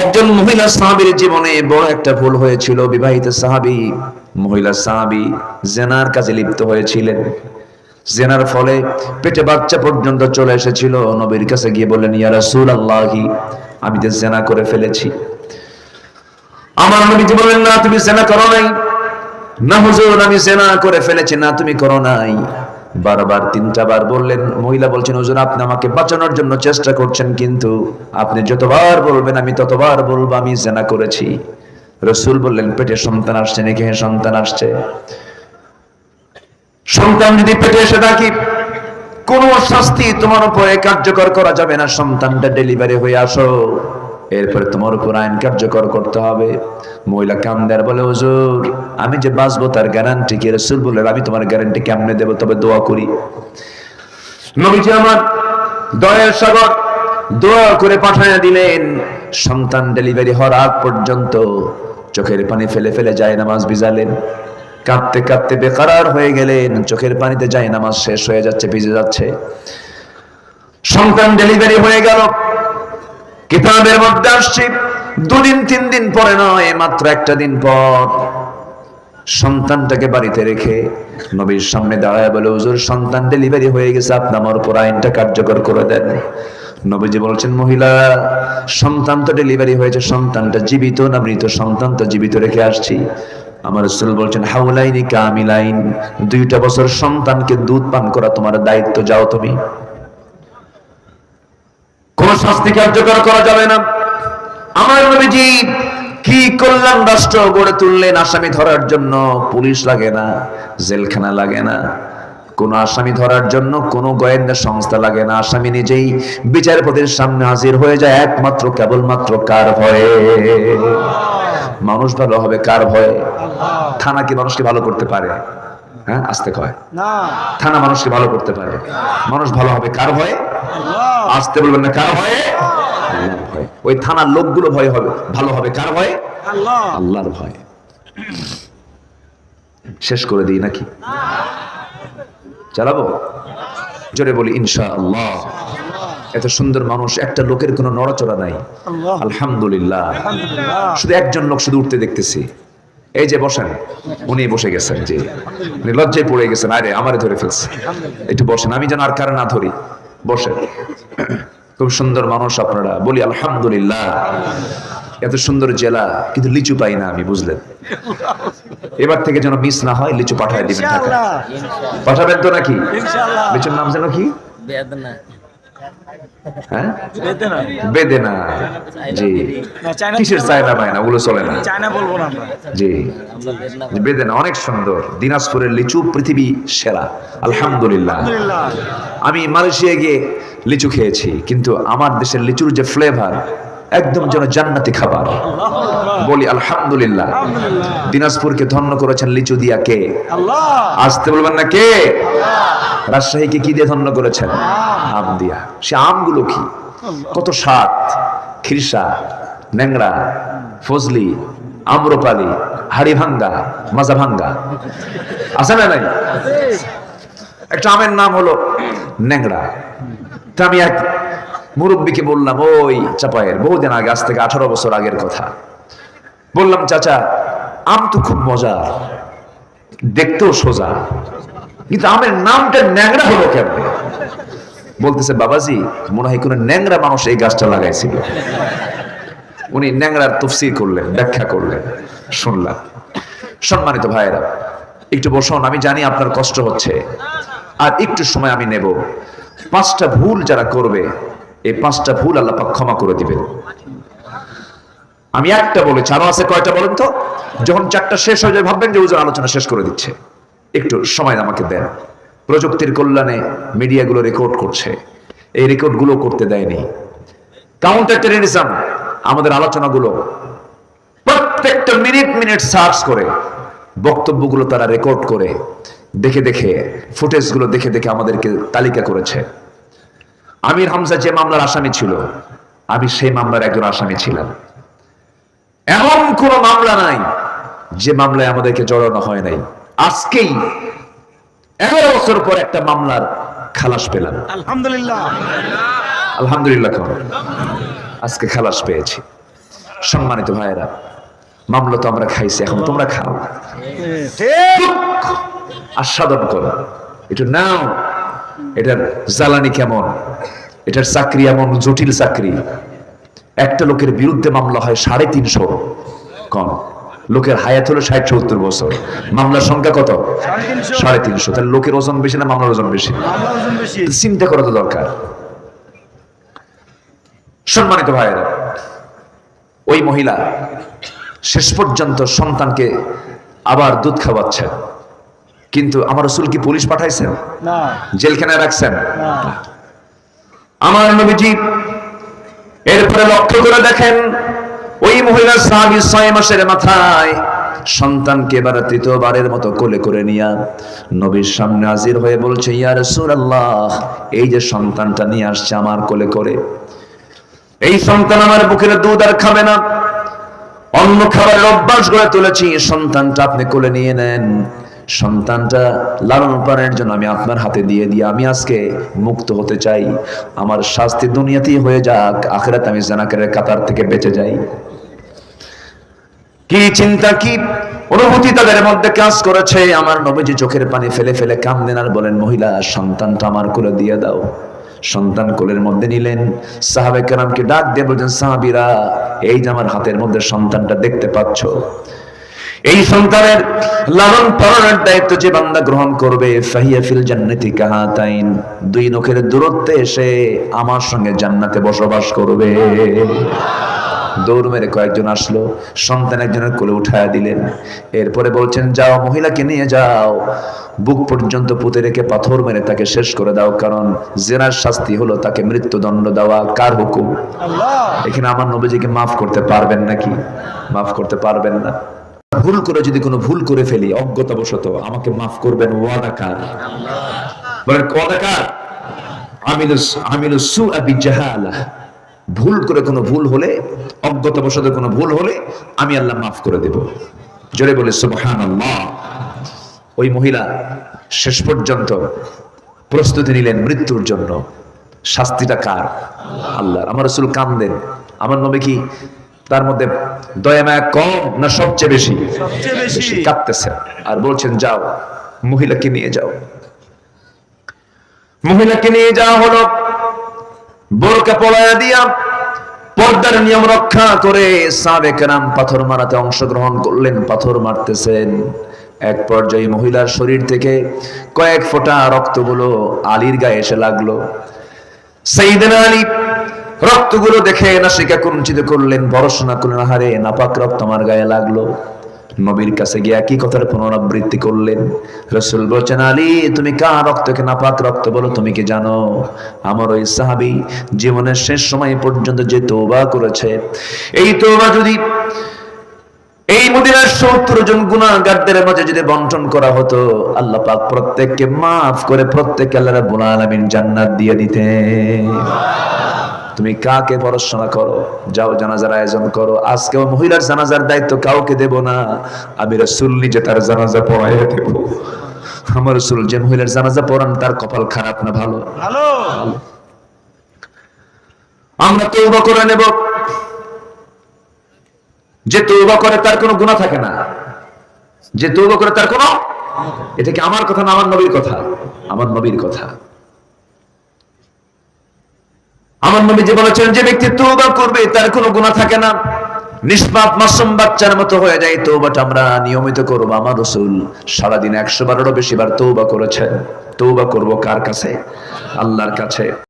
একজন মহিলা সাহাবীর জীবনে বড় একটা ভুল হয়েছিল, বিবাহিত সাহাবী, মহিলা সাহাবী জেনার কাজে লিপ্ত হয়েছিলেন। জেনার ফলে পেটে বাচ্চা পর্যন্ত চলে এসেছিল, নবীর কাছে গিয়ে বললেন, ইয়া রাসূলুল্লাহি, আমি তো জেনা করে ফেলেছি। আমার নবীজি বললেন, না, তুমি জেনা করো নাই। না হুজুর, আমি জেনা করে ফেলেছি। না, তুমি করো নাই। বারবার তিনটা বার বললেন, মহিলা বলছেন, হুজুর, আপনি আমাকে বাঁচানোর জন্য চেষ্টা করছেন, কিন্তু আপনি যতবার বলবেন, আমি ততবার বলব, আমি জেনা করেছি। রসুল বললেন, পেটে সন্তান আসছে নাকি? হ্যাঁ সন্তান আসছে। সন্তান যদি পেটে এসে থাকি, কোন শাস্তি তোমার উপরে কার্যকর করা যাবে না। সন্তানটা ডেলিভারি হয়ে আসো। এরপরে তোমার উপর আইন কার্যকর করতে হবে। মহিলা কামদার বলে, হুজুর, আমি যে বাঁচবো তার গ্যারান্টি কি? রসুল বললেন, আমি তোমার গ্যারান্টি কেমনে দেবো? তবে দোয়া করি। নবীজি আমার দয়ার সাগর দোয়া করে পাঠাইয়া দিলেন। সন্তান ডেলিভারি হওয়ার আগ পর্যন্ত চোখের পানি ফেলে ফেলে যায়, নামাজ ভিজালেন। কাঁদতে কাঁদতে বেকারার হয়ে গেলেন। চোখের পানিতে যায়, নামাজ শেষ হয়ে যাচ্ছে, ভিজে যাচ্ছে। সন্তান ডেলিভারি হয়ে গেল। কিতাবের মধ্যে আসছে, দুদিন, তিন দিন পরে নয়, মাত্র একটা দিন পর সন্তানটাকে বাড়িতে রেখে নবীর সামনে দাঁড়ায় বলে, হুজুর, সন্তান ডেলিভারি হয়ে গেছে, আপনি আমার উপর আইনটা কার্যকর করে দেন। নবীজি বলছেন, মহিলা, সন্তান তো ডেলিভারি হয়েছে, সন্তানটা জীবিত না মৃত? সন্তান তো জীবিত রেখে আসছি। আমার রসুল বলছেন, হাউলাইনি কামিলাইন, দুইটা বছর সন্তানকে দুধ পান করা তোমার দায়িত্ব, যাও তুমি। কোন শাস্তি কার্যকর করা যাবে না। আমার নবীজি কি কল্যাণ রাষ্ট্র গড়ে তুললেন আসামি ধরার জন্য? পুলিশ লাগে না জেলখানা লাগে না। কোন আসামি ধরার জন্য কোন গোয়েন্দা সংস্থা লাগে না। আসামি নিজেই বিচারপতির সামনে হাজির হয়ে যায় একমাত্র কেবলমাত্র কার ভয়ে? মানুষ ভালো হবে কার ভয়ে? থানা কি মানুষকে ভালো করতে পারে? হ্যাঁ আসতে কয়। থানা মানুষকে ভালো করতে পারে। মানুষ ভালো হবে কার ভয়ে? আসতে বলবেন না কার ভয়ে? ওই থানার লোকগুলো ভয় হবে ভালো হবে কার ভয়ে? আল্লাহর ভয়ে। শেষ করে দিই নাকি? চালাবো? জোরে বলি ইনশা আল্লাহ এত সুন্দর মানুষ একটা লোকের কোনো নড়াচড়া নাই। আলহামদুলিল্লাহ। আলহামদুলিল্লাহ। শুধু একজন লোক শুধু উঠতে দেখতেছি। এই যে বসেন উনি বসে গেছেন যে উনি লজ্জায় পড়ে গেছেন আরে আমারে ধরে ফেলছে। একটু বসেন আমি যেন আর কারও না ধরি। বসেন খুব সুন্দর মানুষ আপনারা। বলি আলহামদুলিল্লাহ। এত সুন্দর জেলা কিন্তু লিচু পাই না আমি বুঝলেন? এবার থেকে যেন মিস না হয় লিচু পাঠায় দিবেন পাঠাবেন তো নাকি? ইনশাআল্লাহ। লিচুর নাম যেন কি? বেদনা। বেদনা। বেদেনা। জি। কিসের চায়না পায় ওগুলো চলে না। চায়না বলব না জি। বেদেনা অনেক সুন্দর। দিনাজপুরের লিচু পৃথিবী সেরা। আলহামদুলিল্লাহ। আলহামদুলিল্লাহ। আমি মালয়েশিয়া গিয়ে লিচু খেয়েছি কিন্তু আমার দেশের লিচুর যে ফ্লেভার একদম যেন জান্নাতি খাবার। বলি আলহামদুলিল্লাহ। দিনাজপুরকে ধন্য করেছেন লিচু দিয়া কে? আসতে বলবেন না কে? রাজশাহীকে কি দিয়ে ধন্য করেছেন? আম। দিয়া। সে আমগুলো কি? কত স্বাদ। খিরসা ন্যাংরা ফজলি আম্রপালি হাড়ি ভাঙ্গা মাজা ভাঙ্গা আছে না নাই? একটা আমের নাম হলো ন্যাংরা। তা আমি এক মুরব্বীকে বললাম, ওই চাপায়ের বহুদিন আগে, আজ থেকে আঠারো বছর আগের কথা। বললাম, চাচা, আম তো খুব মজা দেখতেও সোজা, কিন্তু আমের নামটা ন্যাংরা হলো কেমন? বলতেছে, বাবাজি, মনে হয় কোনো ন্যাংরা মানুষ এই গাছটা লাগাইছিল। উনি ন্যাংরার তফসির করলেন, ব্যাখ্যা করলেন, শুনলাম। সম্মানিত ভাইয়েরা, একটু বসুন, আমি জানি আপনার কষ্ট হচ্ছে, আর একটু সময় আমি নেব। পাঁচটা ভুল যারা করবে এই পাঁচটা ভুল আল্লাহ পাক ক্ষমা করে দিবেন। আমি একটা বলেছি, আরও আছে কয়টা বলেন তো? যখন চারটা শেষ হয়ে যায়, ভাববেন যে ওজন আলোচনা শেষ করে দিচ্ছে। একটু সময় আমাকে দেন। প্রযুক্তির কল্যাণে মিডিয়াগুলো রেকর্ড করছে। এই রেকর্ডগুলো করতে দেয়নি। কাউন্টার টেরিজম আমাদের আলোচনাগুলো প্রত্যেকটা মিনিট মিনিট সার্চ করে, বক্তব্যগুলো তারা রেকর্ড করে, দেখে দেখে ফুটেজগুলো দেখে দেখে আমাদেরকে তালিকা করেছে। আমির হামজা যে মামলার আসামি ছিল আমি সেই মামলার একজন আসামি ছিলাম এমন কোন মামলা নাই যে মামলায় আমাদেরকে জড়ানো হয় নাই আজকেই এগারো বছর পর একটা মামলার খালাস পেলাম আলহামদুলিল্লাহ আলহামদুলিল্লাহ। আজকে খালাস পেয়েছি সম্মানিত ভাইয়েরা মামলা তো আমরা খাইছি এখন তোমরা খাও আস্বাদন করো একটু নাও এটার জ্বালানি কেমন? এটার চাকরি এমন জটিল চাকরি। একটা লোকের বিরুদ্ধে মামলা হয় সাড়ে তিনশো। কম। লোকের হায়াত হলো ষাট সত্তর বছর। মামলার সংখ্যা কত? সাড়ে তিনশো। তাহলে লোকের ওজন বেশি না মামলার ওজন বেশি? চিন্তা করা তো দরকার। সম্মানিত ভাইয়েরা ওই মহিলা শেষ পর্যন্ত সন্তানকে আবার দুধ খাওয়াচ্ছেন কিন্তু আমার রসুল কি পুলিশ পাঠাইছেন? জেলখানায় রাখছেন? আমার নবীজি এরপরে লক্ষ্য করে দেখেন ওই মহিলার সাহাবি ছয় মাসের মাথায় সন্তানকে এবার তৃতীয়বারের মতো কোলে করে নিয়া নবীর সামনে হাজির হয়ে বলছে ইয়া রাসূলুল্লাহ এই যে সন্তানটা নিয়ে আসছে আমার কোলে করে। এই সন্তান আমার বুকের দুধ আর খাবে না। অন্য খাবারের অভ্যাস গড়ে তুলেছি সন্তানটা আপনি কোলে নিয়ে নেন। সন্তানটা লালন পালনের জন্য আমি আপনার হাতে দিয়ে দিয়ে আমি আজকে মুক্ত হতে চাই। আমার শাস্তি দুনিয়াতেই হয়ে যাক, আখেরাতে আমি জানাকের কাতার থেকে বেঁচে যাই। কি চিন্তা, কি অনুভূতি তাদের মধ্যে কাজ করেছে? আমার নবীজি চোখের পানি ফেলে ফেলে কামদেন আর বলেন, মহিলা, সন্তানটা আমার কোলে দিয়ে দাও। সন্তান কোলের মধ্যে নিলেন। সাহাবে কেরামকে ডাক দিয়ে বলছেন, সাহাবিরা, এই যে আমার হাতের মধ্যে সন্তানটা দেখতে পাচ্ছ এই সন্তানের লালন পালনের দায়িত্ব যে বান্দা গ্রহণ করবে ফাহিয়া ফিল জান্নাতি কাহাতাইন। দুই নখের দূরত্বে এসে আমার সঙ্গে জান্নাতে বসবাস করবে। দৌড় মেরে কয়েকজন আসলো সন্তান একজনের কোলে উঠায়া দিলেন। এরপরে বলছেন যাও মহিলাকে নিয়ে যাও। বুক পর্যন্ত পুঁতে রেখে পাথর মেরে তাকে শেষ করে দাও কারণ জেনার শাস্তি হলো তাকে মৃত্যুদণ্ড দেওয়া। কার হুকুম? এখানে আমার নবীজিকে মাফ করতে পারবেন নাকি? মাফ করতে পারবেন না। ভুল করে যদি কোনো ভুল করে ফেলি, অজ্ঞতাবশত আমাকে মাফ করবেন। ওয়াদা কার? বলেন আমিলু সু আবি জাহালা ভুল করে কোনো ভুল হলে, অজ্ঞতাবশত কোনো ভুল হলে আমি আল্লাহ মাফ করে দেব। জোরে বলে, সুবহানাল্লাহ। ওই মহিলা শেষ পর্যন্ত প্রস্তুতি নিলেন মৃত্যুর জন্য। শাস্তিটা কার? আল্লাহর। আমার রসুল কান্দেন। আমার নবী কি তার মধ্যে দয়া মায়া কম না সবচেয়ে বেশি? বেশি। কাঁদতেছেন আর বলছেন যাও মহিলাকে নিয়ে যাও। মহিলাকে নিয়ে যাওয়া হলো বোরকা পলায়া দিয়া পর্দার নিয়ম রক্ষা করে সাবেক রাম পাথর মারাতে অংশগ্রহণ করলেন পাথর মারতেছেন। এক পর্যায়ে মহিলার শরীর থেকে কয়েক ফোঁটা রক্তগুলো আলীর গায়ে এসে লাগল। সেইদিন আলী রক্তগুলো দেখে নাসিকা কুঞ্চিত করলেন, পড়াশোনা করলেন হারে নাপাক রক্ত আমার গায়ে লাগল। নবীর কাছে গিয়ে একই কথার পুনরাবৃত্তি করলেন? রসুল বলছেন, আলী, তুমি কার রক্তকে নাপাক রক্ত বলো, তুমি কি জানো? আমার ওই সাহাবি জীবনের শেষ সময় পর্যন্ত যে তৌবা করেছে, এই তৌবা যদি এই মদিনার সত্তর জন গুণাগারদের মাঝে যদি বন্টন করা হতো, আল্লাহ পাক প্রত্যেককে মাফ করে প্রত্যেককে আল্লাহ রাব্বুল আলামিন জান্নাত দিয়ে দিতে তুমি কাকে পড়াশোনা করো? যাও জানাজার আয়োজন করো। আজকে মহিলার জানাজার দায়িত্ব কাউকে দেব না। আমি রাসূল নিজে তার জানাজা পড়াইয়া দেব। আমার রাসূল যে মহিলার জানাজা পড়ান তার কপাল খারাপ না ভালো? ভালো। আমরা তৌবা করে নেব। যে তৌবা করে তার কোনো গুণা থাকে না। যে তৌবা করে তার কোনো এটা কি আমার কথা না আমার নবীর কথা? আমার নবীর কথা। আমার নবী যে বলেছেন, যে ব্যক্তি তৌবা করবে, তার কোনো গুনাহ থাকে না। নিষ্পাপ, মাসুম বাচ্চার মতো হয়ে যায় তৌবাটা আমরা নিয়মিত করব। আমার রসুল সারাদিন একশো বারেরও বেশি বার তৌবা করেছেন। তৌবা করব কার কাছে? আল্লাহর কাছে।